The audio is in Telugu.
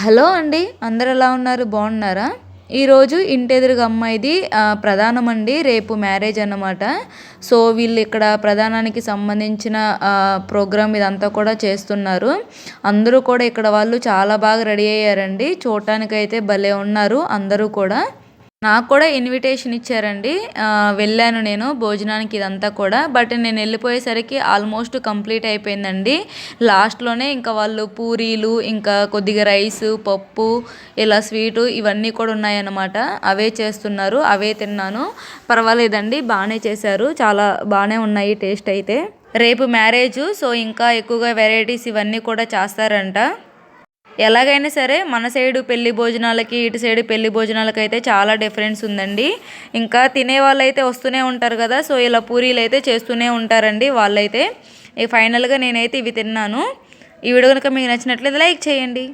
హలో అండి అందరు ఎలా ఉన్నారు? బాగున్నారా? ఈరోజు ఇంటెదురుగా అమ్మాయిది ఆ, ప్రధానం అండి రేపు మ్యారేజ్ అన్నమాట. సో వీళ్ళు ఇక్కడ ప్రధానానికి సంబంధించిన ప్రోగ్రాం ప్రోగ్రామ్ ఇదంతా కూడా చేస్తున్నారు. అందరూ కూడా ఇక్కడ వాళ్ళు చాలా బాగా రెడీ అయ్యారండి. చూడటానికైతే భలే ఉన్నారు అందరూ కూడా. నాకు కూడా ఇన్విటేషన్ ఇచ్చారండి. వెళ్ళాను నేను భోజనానికి ఇదంతా కూడా. బట్ నేను వెళ్ళిపోయేసరికి ఆల్మోస్ట్ కంప్లీట్ అయిపోయిందండి. లాస్ట్లోనే ఇంకా వాళ్ళు పూరీలు ఇంకా కొద్దిగా రైస్ పప్పు ఇలా స్వీటు ఇవన్నీ కూడా ఉన్నాయన్నమాట. అవే చేస్తున్నారు అవే తిన్నాను. పర్వాలేదండి బాగానే చేశారు. చాలా బాగానే ఉన్నాయి టేస్ట్ అయితే. రేపు మ్యారేజ్ సో ఇంకా ఎక్కువగా వెరైటీస్ ఇవన్నీ కూడా చేస్తారంట. ఎలాగైనా సరే మన సైడు పెళ్ళి భోజనాలకి ఇటు సైడు పెళ్ళి భోజనాలకి అయితే చాలా డిఫరెన్స్ ఉందండి. ఇంకా తినే వాళ్ళు అయితే వస్తూనే ఉంటారు కదా సో ఇలా పూరీలు అయితే చేస్తూనే ఉంటారండి వాళ్ళైతే. ఈ ఫైనల్గా నేనైతే ఇవి తిన్నాను. ఈ వీడియో కనుక మీకు నచ్చినట్లయితే లైక్ చేయండి.